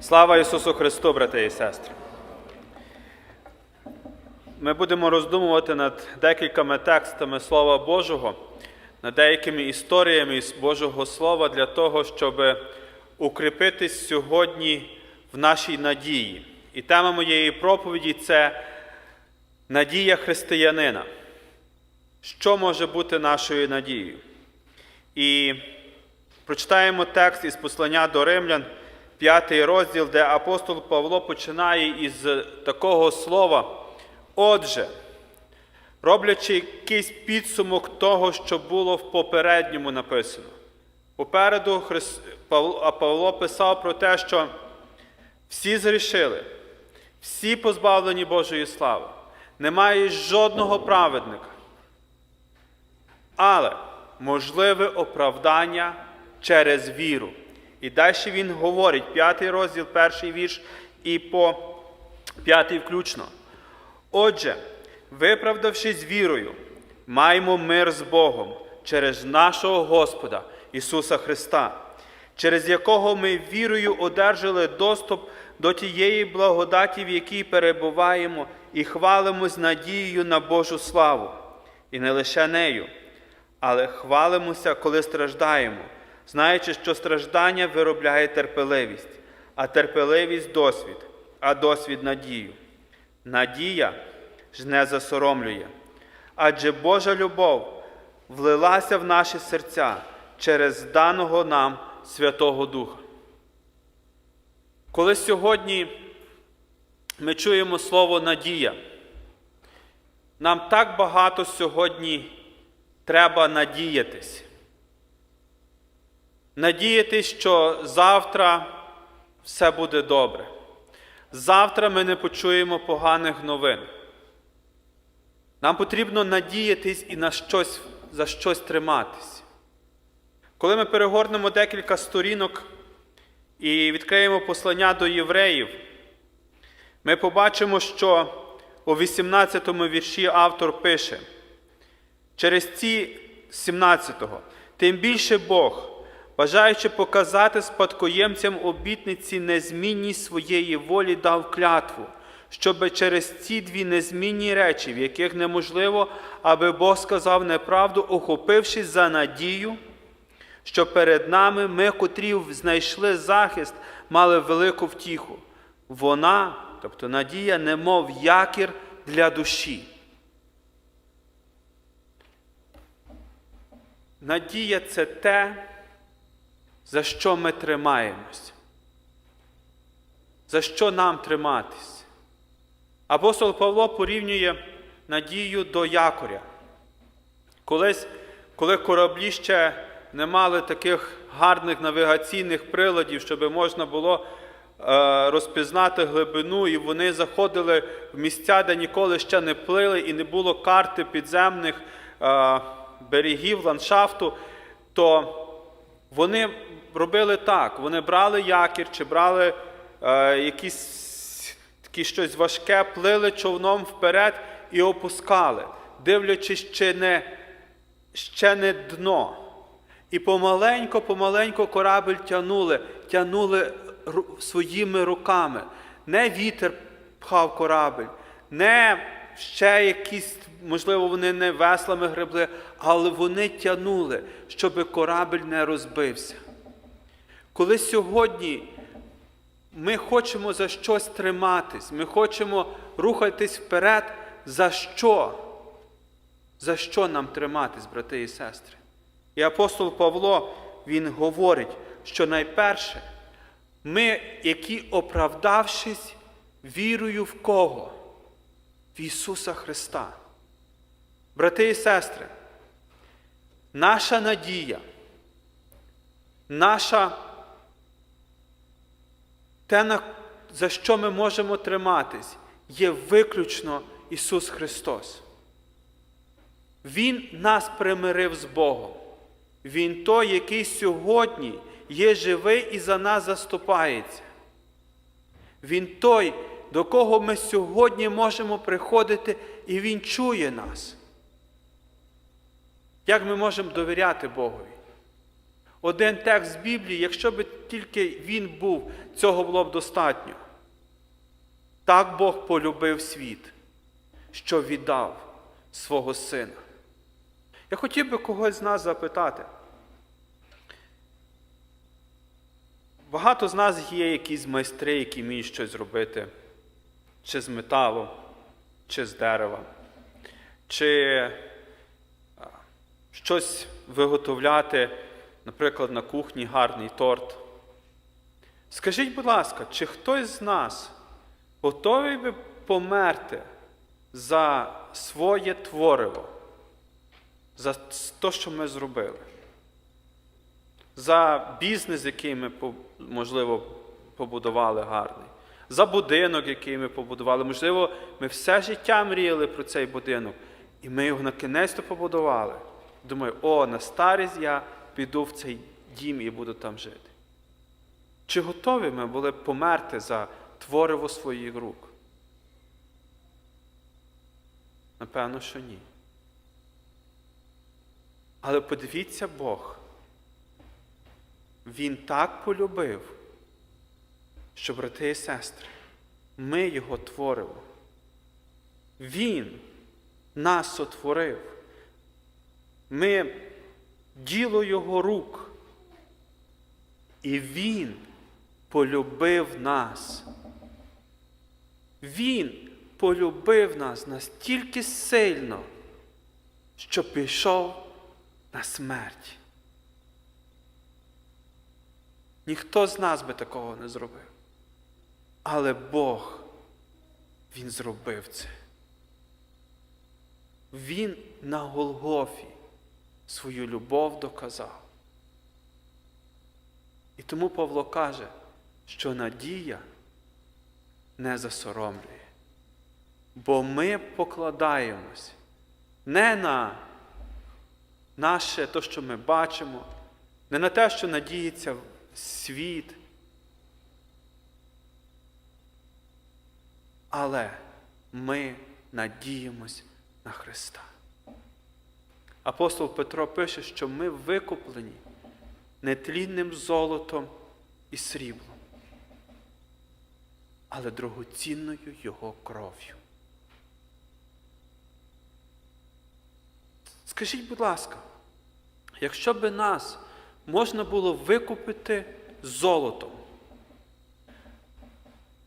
Слава Ісусу Христу, брати і сестри! Ми будемо роздумувати над декількома текстами Слова Божого, над деякими історіями з Божого Слова для того, щоб укріпитись сьогодні в нашій надії. І тема моєї проповіді це надія християнина. Що може бути нашою надією? І прочитаємо текст із послання до римлян, п'ятий розділ, де апостол Павло починає із такого слова. Отже, роблячи якийсь підсумок того, що було в попередньому написано. Попереду. Павло писав про те, що всі зрішили, всі позбавлені Божої слави, немає жодного праведника. Але можливе оправдання через віру. І далі він говорить, п'ятий розділ, перший вірш і по п'ятий включно. Отже, виправдавшись вірою, маємо мир з Богом через нашого Господа Ісуса Христа, через якого ми вірою одержали доступ до тієї благодаті, в якій перебуваємо, і хвалимось надією на Божу славу. І не лише нею, але хвалимося, коли страждаємо, знаючи, що страждання виробляє терпеливість, а терпеливість досвід, а досвід надію. Надія ж не засоромлює, адже Божа любов влилася в наші серця через даного нам Святого Духа. Коли сьогодні ми чуємо слово надія, нам так багато сьогодні треба надіятись. Надіятись, що завтра все буде добре. Завтра ми не почуємо поганих новин. Нам потрібно надіятись і на щось, за щось триматись. Коли ми перегорнемо декілька сторінок і відкриємо послання до євреїв, ми побачимо, що у 18 му вірші автор пише, через ці 17-го, тим більше Бог, бажаючи показати спадкоємцям обітниці незмінність своєї волі, дав клятву, щоб через ці дві незмінні речі, в яких неможливо, аби Бог сказав неправду, охопившись за надію, що перед нами ми, котрі знайшли захист, мали велику втіху. Вона, тобто надія, немов якір для душі. Надія це те, за що ми тримаємось. За що нам триматись? Апостол Павло порівнює надію до якоря. Колись, коли кораблі ще не мали таких гарних навігаційних приладів, щоб можна було е, розпізнати глибину, і вони заходили в місця, де ніколи ще не плили, і не було карти підземних е, берегів, ландшафту, то вони робили так: вони брали якір чи брали е, якісь такі щось важке, плили човном вперед і опускали, дивлячись, чи не, ще не дно. І помаленько, помаленько корабель тянули, тянули своїми руками. Не вітер пхав корабель, не ще якісь, можливо, вони не веслами гребли, але вони тянули, щоб корабель не розбився. Коли сьогодні ми хочемо за щось триматись, ми хочемо рухатись вперед, за що? За що нам триматись, брати і сестри? І апостол Павло, він говорить, що найперше, ми, які оправдавшись вірою в кого? В Ісуса Христа. Брати і сестри, наша надія, наша те, за що ми можемо триматись, є виключно Ісус Христос. Він нас примирив з Богом. Він той, який сьогодні є живий і за нас заступається. Він той, до кого ми сьогодні можемо приходити, і Він чує нас. Як ми можемо довіряти Богові? один текст Біблії, якщо б тільки він був, цього було б достатньо. Так Бог полюбив світ, що віддав свого сина. Я хотів би когось з нас запитати. Багато з нас є якісь майстри, які вміють щось зробити, чи з металу, чи з дерева, чи щось виготовляти, наприклад, на кухні гарний торт. Скажіть, будь ласка, чи хтось з нас готовий би померти за своє твориво, за те, що ми зробили? За бізнес, який ми, можливо, побудували гарний, за будинок, який ми побудували. Можливо, ми все життя мріяли про цей будинок, і ми його на кінець то побудували. Думаю, о, на старість я піду в цей дім і буду там жити. Чи готові ми були померти за твориво своїх рук? Напевно, що ні. Але подивіться Бог. Він так полюбив, що, брати і сестри, ми його творимо. Він нас сотворив. Ми діло Його рук. І Він полюбив нас. Він полюбив нас настільки сильно, що пішов на смерть. Ніхто з нас би такого не зробив. Але Бог, Він зробив це. Він на Голгофі свою любов доказав. І тому Павло каже, що надія не засоромлює. Бо ми покладаємось не на наше те, що ми бачимо, не на те, що надіється світ. Але ми надіємось на Христа. Апостол Петро пише, що ми викуплені нетлінним золотом і сріблом, але дорогоцінною Його кров'ю. Скажіть, будь ласка, якщо би нас можна було викупити золотом,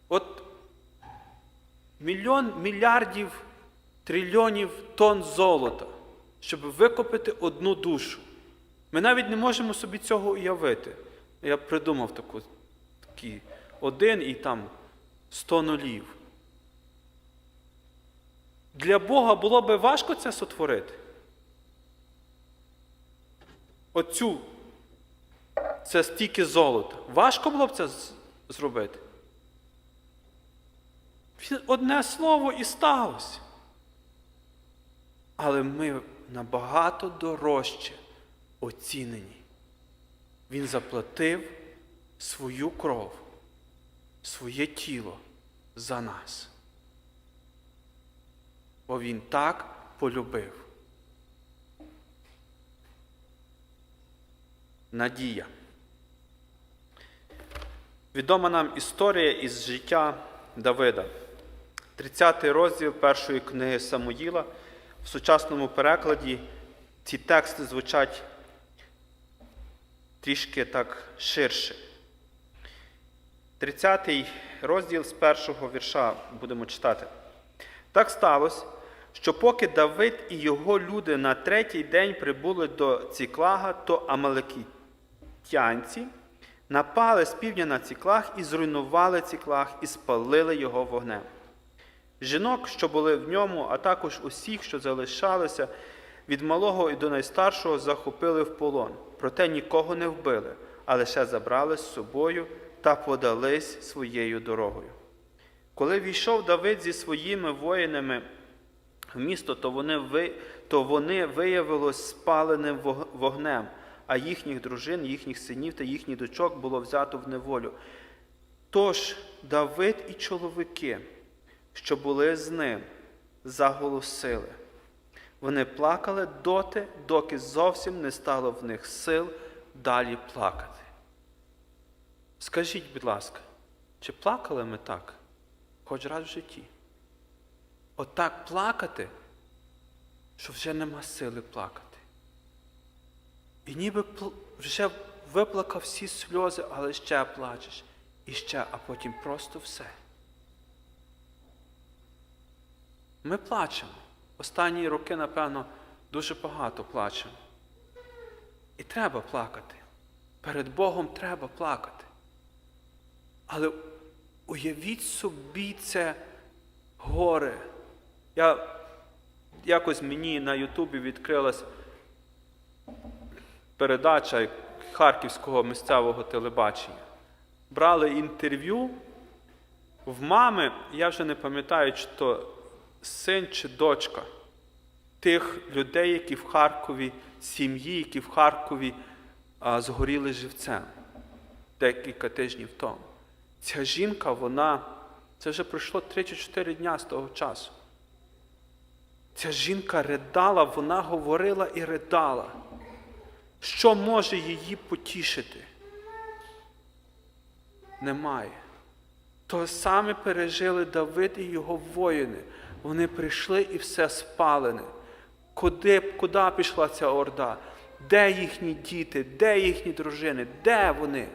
от мільйон мільярдів трильйонів тонн золота, щоб викупити одну душу. Ми навіть не можемо собі цього уявити. Я придумав таку, такий один і там сто нулів. Для Бога було би важко це сотворити. Оцю, це стільки золота. Важко було б це зробити. Одне слово і сталося. Але ми набагато дорожче оцінені. Він заплатив свою кров, своє тіло за нас. Бо Він так полюбив. Надія. Відома нам історія із життя Давида. 30 розділ першої книги Самуїла. В сучасному перекладі ці тексти звучать трішки так ширше. 30 розділ з першого вірша будемо читати. Так сталося, що поки Давид і його люди на третій день прибули до Ціклага, то амалекітянці напали з півдня на Ціклаг і зруйнували Ціклаг і спалили його вогнем. Жінок, що були в ньому, а також усіх, що залишалися, від малого і до найстаршого захопили в полон, проте нікого не вбили, а лише забрали з собою та подались своєю дорогою. Коли війшов Давид зі своїми воїнами в місто, то вони, ви, то вони виявилось спаленим вогнем, а їхніх дружин, їхніх синів та їхніх дочок було взято в неволю. Тож Давид і чоловіки, що були з ним, заголосили. Вони плакали доти, доки зовсім не стало в них сил далі плакати. Скажіть, будь ласка, чи плакали ми так хоч раз в житті? Отак плакати, що вже нема сили плакати. І ніби вже виплакав всі сльози, але ще плачеш. І ще, а потім просто все. Ми плачемо. Останні роки, напевно, дуже багато плачемо. І треба плакати. Перед Богом треба плакати. Але уявіть собі це горе. Я якось мені на Ютубі відкрилась передача Харківського місцевого телебачення. Брали інтерв'ю в мами, я вже не пам'ятаю, чи то син чи дочка тих людей, які в Харкові, сім'ї, які в Харкові а, згоріли живцем декілька тижнів тому. Ця жінка, вона, це вже пройшло 3 чи 4 дня з того часу. Ця жінка ридала, вона говорила і ридала. Що може її потішити? Немає. То саме пережили Давид і його воїни. Вони прийшли і все спалене. Куди, куди пішла ця орда? Де їхні діти, де їхні дружини? Де вони?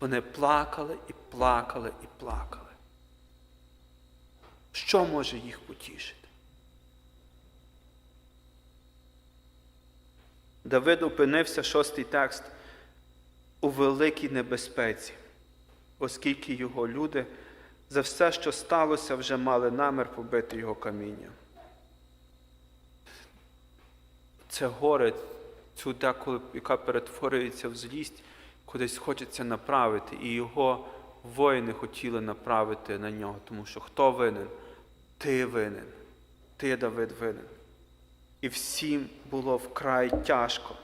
Вони плакали і плакали і плакали. Що може їх потішити? Давид опинився, шостий текст, у великій небезпеці, оскільки його люди за все, що сталося, вже мали намір побити його камінням. Це горе, цю деколи, яка перетворюється в злість, кудись хочеться направити, і його воїни хотіли направити на нього, тому що хто винен? Ти винен, ти Давид винен. І всім було вкрай тяжко,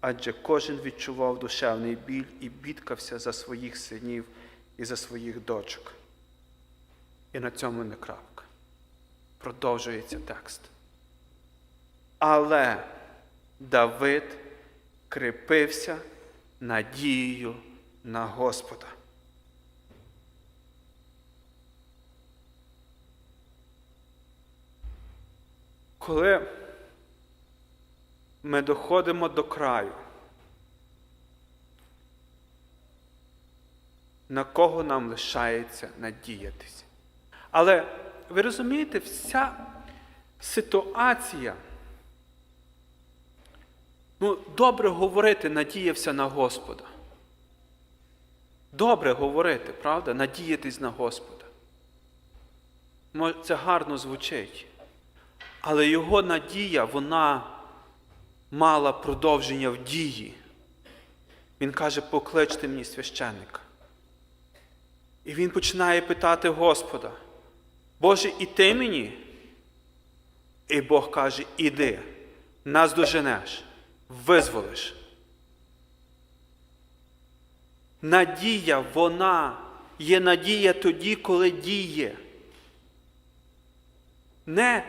адже кожен відчував душевний біль і бідкався за своїх синів і за своїх дочок. І на цьому не крапка. Продовжується текст. Але Давид кріпився надією на Господа. Коли ми доходимо до краю, на кого нам лишається надіятися? Але ви розумієте, вся ситуація, ну, добре говорити, надіявся на Господа. Добре говорити, правда? Надіятись на Господа. Це гарно звучить. Але його надія, вона мала продовження в дії. Він каже, покличте мені священника. І він починає питати Господа, Боже, і ти мені? І Бог каже, іди, нас доженеш, визволиш. Надія, вона є надія тоді, коли діє. Не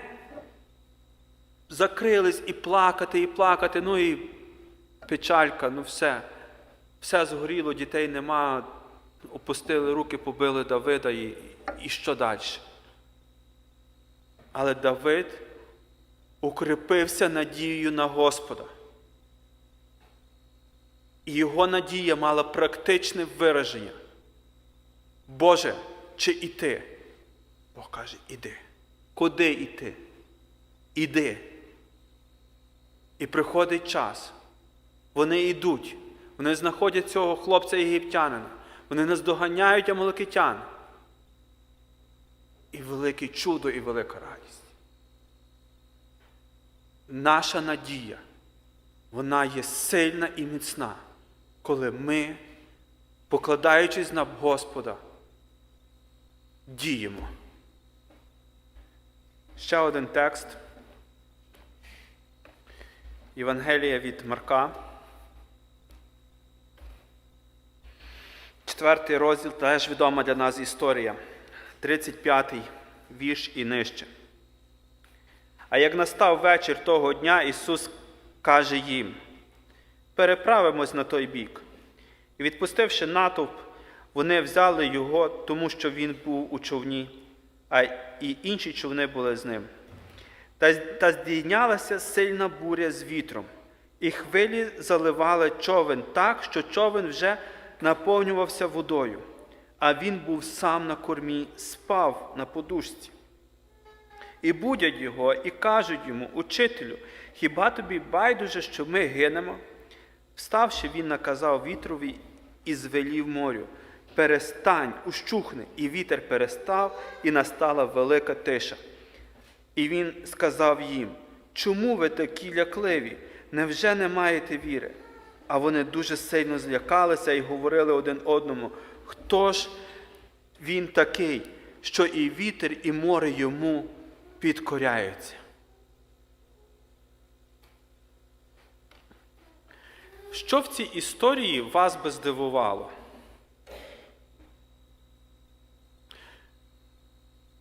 закрились і плакати, і плакати, ну і печалька, ну все. Все згоріло, дітей нема, опустили руки, побили Давида і, і що далі? Але Давид укріпився надією на Господа. І його надія мала практичне вираження. Боже, чи іти? Бог каже, іди. Куди йти? Іди. І приходить час. Вони йдуть. Вони знаходять цього хлопця єгиптянина. Вони наздоганяють амаликитян. І велике чудо, і велика радість. Наша надія, вона є сильна і міцна, коли ми, покладаючись на Господа, діємо. Ще один текст. Євангелія від Марка. Четвертий розділ теж відома для нас історія. 35-й вірш і нижче. А як настав вечір того дня, Ісус каже їм: переправимось на той бік. І відпустивши натовп, вони взяли його, тому що він був у човні, а і інші човни були з ним. Та, та здійнялася сильна буря з вітром, і хвилі заливали човен так, що човен вже наповнювався водою, а він був сам на кормі, спав на подушці. І будять його, і кажуть йому, учителю, хіба тобі байдуже, що ми гинемо? Вставши, він наказав вітрові і звелів морю. Перестань, ущухни, і вітер перестав, і настала велика тиша. І він сказав їм: Чому ви такі лякливі? Невже не маєте віри? А вони дуже сильно злякалися і говорили один одному, хто ж він такий, що і вітер, і море йому підкоряються. Що в цій історії вас би здивувало?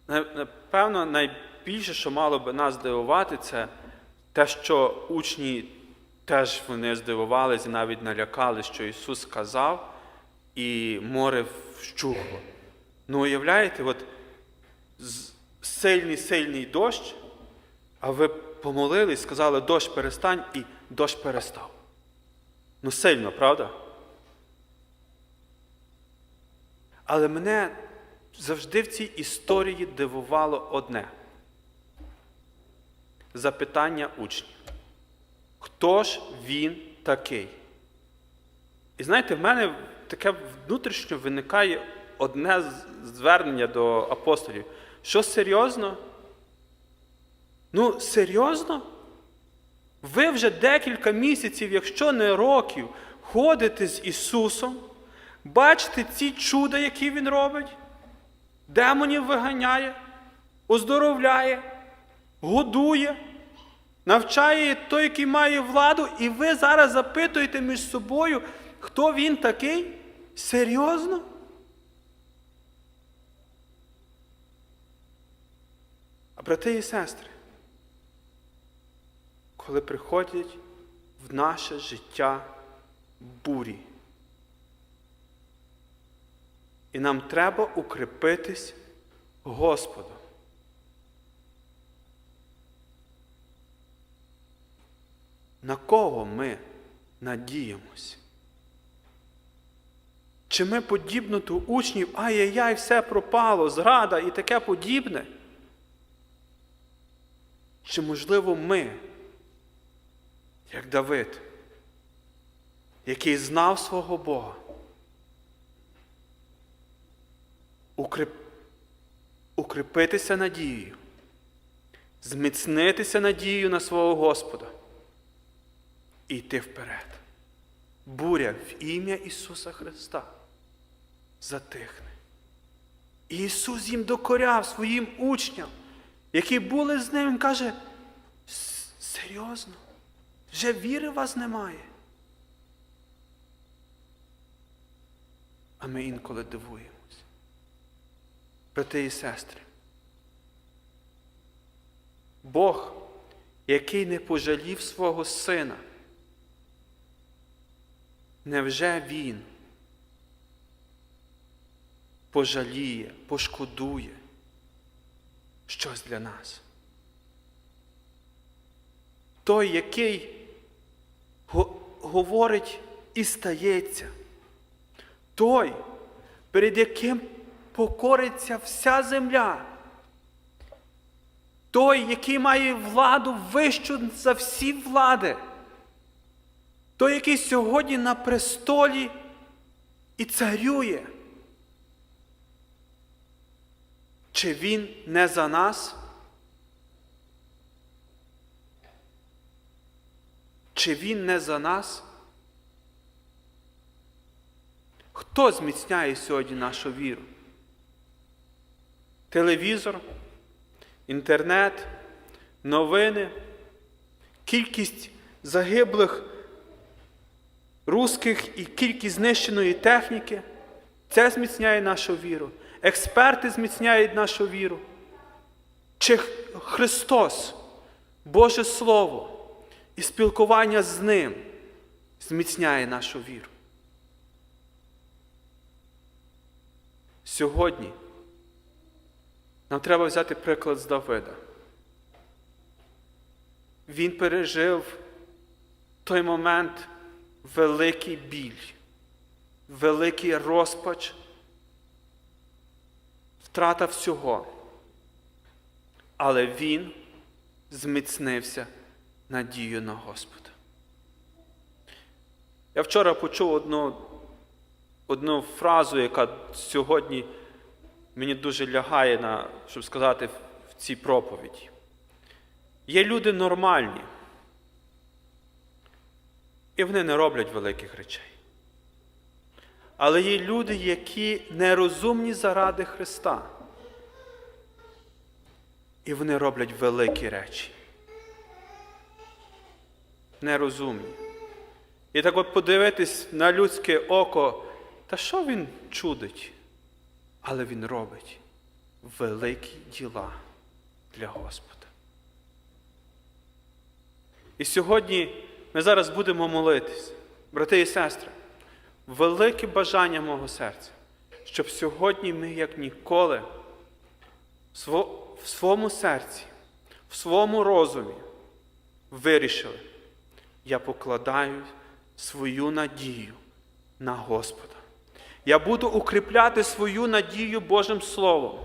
Напевно, найбільше, що мало би нас здивувати, це те, що учні теж вони здивувалися і навіть налякали, що Ісус сказав, і море вщухло. Ну, уявляєте, от сильний сильний дощ, а ви помолились, сказали, дощ перестань, і дощ перестав. Ну, сильно, правда? Але мене завжди в цій історії дивувало одне запитання учнів. Хто ж він такий? І знаєте, в мене таке внутрішньо виникає одне звернення до апостолів. Що серйозно? Ну, серйозно? Ви вже декілька місяців, якщо не років, ходите з Ісусом, бачите ці чуда, які Він робить, демонів виганяє, оздоровляє, годує, навчає той, який має владу, і ви зараз запитуєте між собою, хто він такий? Серйозно? А брати і сестри, коли приходять в наше життя бурі, і нам треба укріпитись Господом. На кого ми надіємось? Чи ми подібно до учнів, ай-яй-яй, все пропало, зрада і таке подібне? Чи, можливо, ми, як Давид, який знав свого Бога, укріп... укріпитися надією, зміцнитися надією на свого Господа і йти вперед. Буря в ім'я Ісуса Христа затихне. І Ісус їм докоряв своїм учням, які були з ним, Він каже, серйозно, вже віри у вас немає. А ми інколи дивуємось. Брати і сестри. Бог, який не пожалів свого сина, невже Він пожаліє, пошкодує щось для нас? Той, який говорить і стається, той, перед яким покориться вся земля, той, який має владу вищу за всі влади, той, який сьогодні на престолі і царює. Чи він не за нас? Чи він не за нас? Хто зміцняє сьогодні нашу віру? Телевізор, інтернет, новини, кількість загиблих русських і кількість знищеної техніки. Це зміцняє нашу віру. Експерти зміцняють нашу віру. Чи Христос, Боже Слово і спілкування з Ним зміцняє нашу віру. Сьогодні нам треба взяти приклад з Давида. Він пережив той момент великий біль, великий розпач, втрата всього. Але він зміцнився надією на Господа. Я вчора почув одну, одну фразу, яка сьогодні мені дуже лягає, на, щоб сказати, в цій проповіді. Є люди нормальні, і вони не роблять великих речей. Але є люди, які нерозумні заради Христа. І вони роблять великі речі. Нерозумні. І так от подивитись на людське око, та що він чудить? Але він робить великі діла для Господа. І сьогодні ми зараз будемо молитись, брати і сестри, велике бажання мого серця, щоб сьогодні ми, як ніколи, в своєму серці, в своєму розумі вирішили, я покладаю свою надію на Господа. Я буду укріпляти свою надію Божим Словом.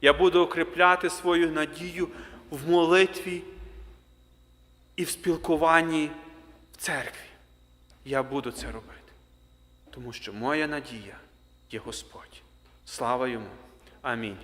Я буду укріпляти свою надію в молитві і в спілкуванні в церкві. Я буду це робити. Тому що моя надія є Господь. Слава йому. Амінь.